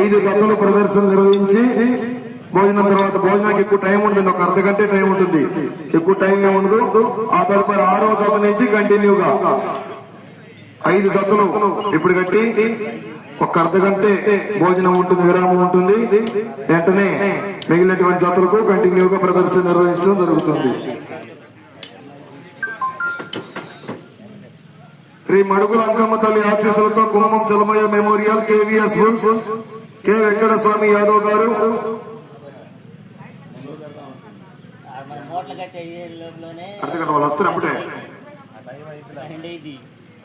ఐదు జతలు ప్రదర్శన నిర్వహించి భోజనం తర్వాత భోజనానికి ఎక్కువ టైం ఉంటుంది ఒక అర్ధ గంట టైం ఉంటుంది. ఎక్కువ టైం ఉండదు. ఆ తదుపరి ఆరో జత నుంచి కంటిన్యూగా ఐదు జతలు ఇప్పుడు కట్టి ఒక అర్ధ గంటే భోజనం ఉంటుంది విరామం ఉంటుంది. వెంటనే మిగిలినటువంటి జతలకు కంటిన్యూగా ప్రదర్శన నిర్వహించడం జరుగుతుంది. శ్రీ మడుగుల అంకమ్మ తల్లి ఆశీస్సులతో Kummam Chalamayya memorial KVS schools K Venkata Swami Yadav garu. మన వాళ్ళు వస్తారు అప్పుడే.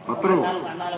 వస్తారు అన్నాలు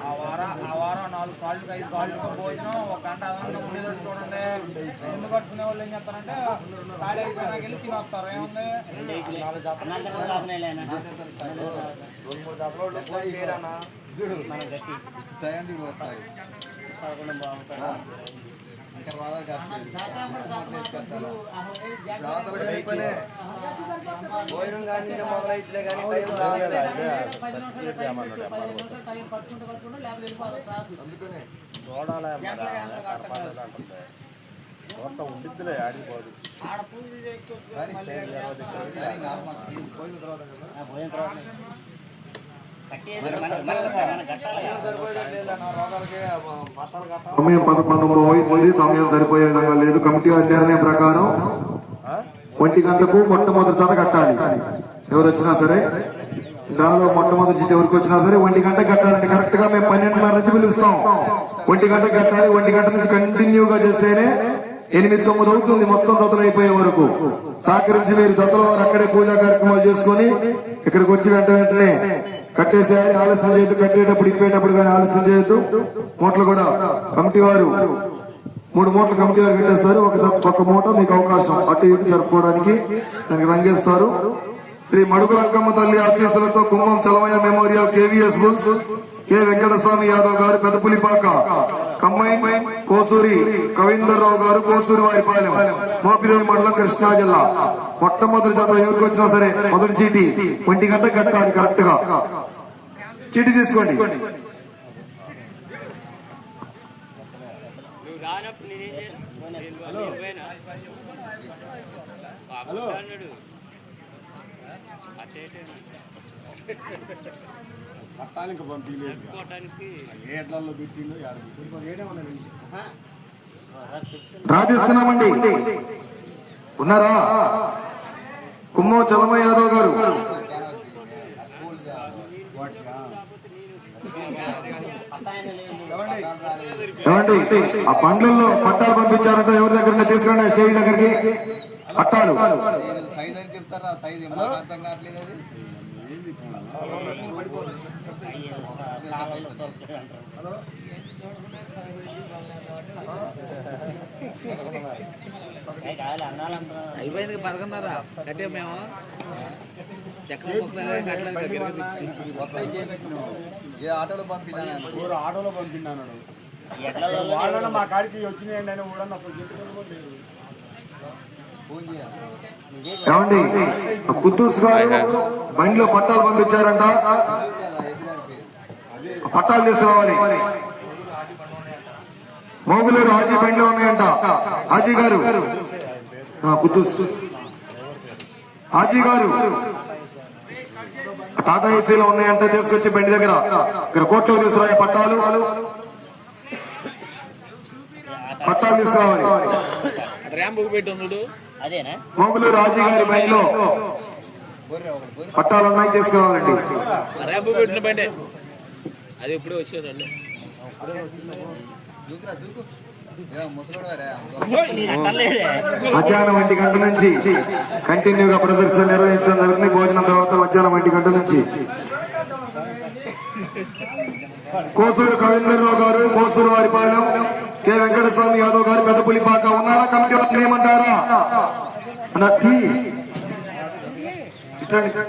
ఆ వారం ఆ వారం నాలుగు కాళ్ళు ఐదు కాళ్ళు భోజనం ఒక గంట అదనంగా ఉండేటట్టు చూడండి. ముందు కట్టుకునే వాళ్ళు ఏం చెప్తారంటే ఖాళీ అయిపోయినాక వెళ్ళి ఏముంది? మనం గట్టి భోజనం కానీ మొదలైతే కానీ టైం అందుకనే ఆ భోజనం తర్వాత మన గట్టాలి రోగాలకి బట్టలు కట్ట సమయం పదకొండు పోయింది. సమయం సరిపోయే విధంగా లేదు. కమిటీ వారి నిర్ణయం ప్రకారం ఒంటి గంటకు మొట్టమొదటి జత కట్టాలి. ఎవరు వచ్చినా సరే డ్రాలో మొట్టమొదటి జత ఎవరికి వచ్చినా సరే ఒంటి గంట కట్టాలండి కరెక్ట్గా మేము పన్నెండున్నర నుంచి పిలుస్తాం. ఒంటి గంట కట్టాలి. ఒంటి గంట నుంచి కంటిన్యూగా చేస్తేనే ఎనిమిది తొమ్మిది అవుతుంది. మొత్తం దత్తలు అయిపోయే వరకు. సహకరించి మీరు దత్తల వారు అక్కడే పూజా కార్యక్రమాలు చేసుకొని ఇక్కడికి వచ్చి వెంట వెంటనే కట్టేసేయాలి ఆలస్యం చేయొద్దు కట్టేటప్పుడు ఇప్పేటప్పుడు కానీ ఆలస్యం చేయొద్దు. మూటలు కూడా కమిటీ వారు మూడు మూటలు కమిటీ వారు కట్టేస్తారు. ఒక ఒక్క మూట మీకు అవకాశం. అటు ఇటు జరుపుకోవడానికి దానికి రంగేస్తారు. శ్రీ మడుగు అంకమ్మ తల్లి ఆశీస్సులతో Kumbham Chalamayya memorial KVS schools. K. Venkataswamy Yadav garu Pedapulipaka. కమ్మైన్ Kosuri కవీందర్రావు గారు కోసూరి వారిపాలెం మోపిదేవి మండలం కృష్ణా జిల్లా. మొట్టమొదటి జత ఎవరికి వచ్చినా సరే మొదటి చీటి ఒంటి గంట కట్టాలి కరెక్ట్గా చీటి తీసుకోండి. పట్టానికి పంపించలేదు ఏట్లలో ఉన్నారా? కుమ్మో చలమయ్య యాదవ్ గారు. ఏమండి? ఆ పండ్లలో పట్టాలు పంపించారంట ఎవరి దగ్గర తీసుకురండి? స్టేజ్ దగ్గరికి. పట్టాలు. సైజ్ అని చెప్తారా సైజ్ అర్థం కావట్లేదు అయిపోయింది కట్టే మేము. ఏ ఆటోలో పంపినా ఊరు ఆటోలో పంపిండాను ఎట్లలో వాళ్ళని మా కాడికి వచ్చినాయండి అని కూడా ఏమండి? కుద్దూస్ గారు బండిలో పట్టాలు పంపించారంట. పట్టాలు తీసుకురావాలి. మోగులేడు హాజీ బండిలో ఉన్నాయంట. హాజీ గారు. కుద్దూస్. హాజీ గారు. టాటా ఏసీలో ఉన్నాయంటే తీసుకొచ్చి బండి దగ్గర. ఇక్కడ కోర్టులో తీసుకురావాలి పట్టాలు. పట్టాలు తీసుకురావాలి. ర్యాంపు రాజీ గారి బండిలో పట్టాలు ఉన్నాయి తీసుకురావాలండి. అది ఇప్పుడే వచ్చేదండి మధ్యాహ్నం ఒంటి గంట నుంచి కంటిన్యూగా ప్రదర్శన నిర్వహించడం జరుగుతుంది. భోజనం తర్వాత మధ్యాహ్నం ఒంటి గంట నుంచి. కోసూరు కవీంద్రరావు గారు కోసూరు వారిపాలెం కె వెంకటస్వామి యాదవ్ గారు పెద్దపులి పులిపాక ఉన్నారా? కమిటీ వాళ్ళు ఏమంటారా నత్తి ఇట్లా ఇట్లా.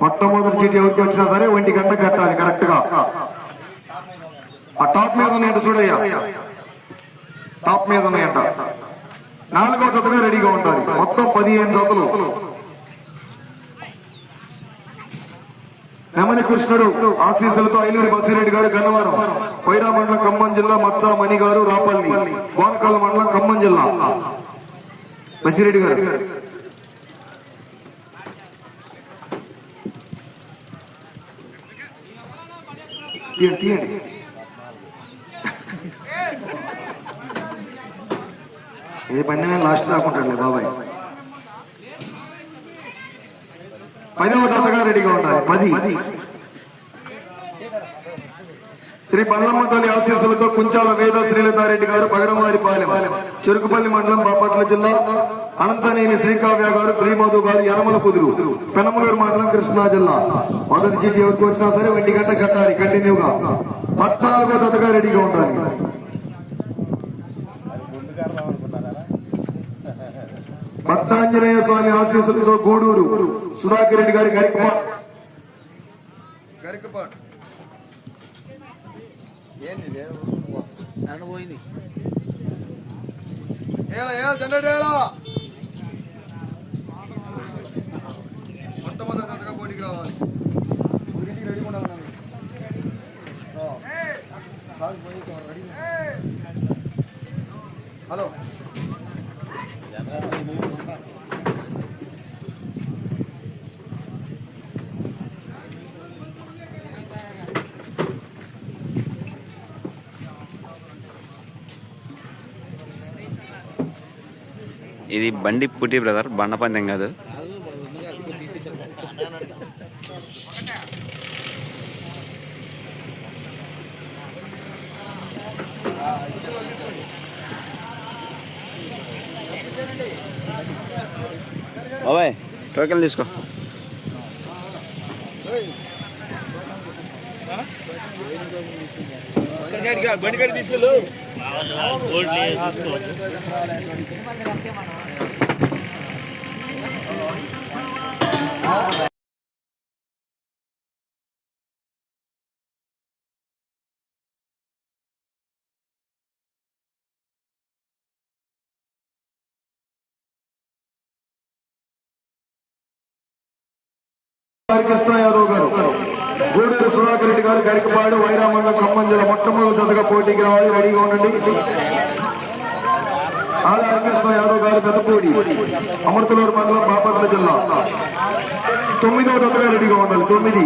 మొట్టమొదటి సీట్ ఎవరికి వచ్చినా సరే ఒంటి గంట కట్టాలి కరెక్ట్గా. ఆ టాప్ మీద ఉన్నాయంట చూడయ్యా. టాప్ మీద ఉన్నాయంట. నాలుగో జతగా రెడీగా ఉండాలి. మొత్తం పదిహేను జతలు. నెమలి కృష్ణుడు ఆశీస్సులతో ఐలూరి బసిరెడ్డి గారు గన్నవరం. వైరా మండలం ఖమ్మం జిల్లా మచ్చా మణిగారు రాపల్లి. కోనకాల మండలం ఖమ్మం జిల్లా. బసిరెడ్డి గారు. తీయండి తీయండి. ఏ పని లాస్ట్ రాకుంటాడులే బాబాయ్. పదవ జతగా రెడీగా ఉండాలి. పది. శ్రీ బండ్లమ్మ తల్లి ఆశీస్సులతో కుంచాల వేద శ్రీలతారెడ్డి గారు పగడవారిపాలెం చెరుకుపల్లి మండలం బాపట్ల జిల్లా అనంతనేని శ్రీకావ్య గారు శ్రీమధు గారు యనమల కుదురు పెనమలూరు మండలం కృష్ణా జిల్లా. మొదటి చీటి ఎవరికి వచ్చినా సరే వెండి గంట కట్టాలి కంటిన్యూగా. పద్నాలుగో జతగా రెడీగా ఉండాలి. భక్తాంజనేయ స్వామి ఆశీస్సులతో గూడూరు సుధాకర్ రెడ్డి గారి గరికపాట్ పోయింది ఏలా ఏలా జనరేట్ ఇది బండి పుట్టి బ్రదర్ బండ పందెం కాదు. బాబాయ్ టోకెన్ తీసుకో. బండి కాడి తీసుకెళ్ళు కృష్ణ యాదవ్ గారు గూడూరు సుధాకర్ రెడ్డి గారు గరికపాడు వైరామండల ఖమ్మం జిల్లా మొట్టమొదటి జతగా పోటీకి రావాలి. రెడీగా ఉండండి. ఆల హరికృష్ణ యాదవ్ గారు పెద్దపూడి అమృతలూరు మండలం బాపట్ల జిల్లా. తొమ్మిదవ జతగా రెడీగా ఉండాలి. తొమ్మిది.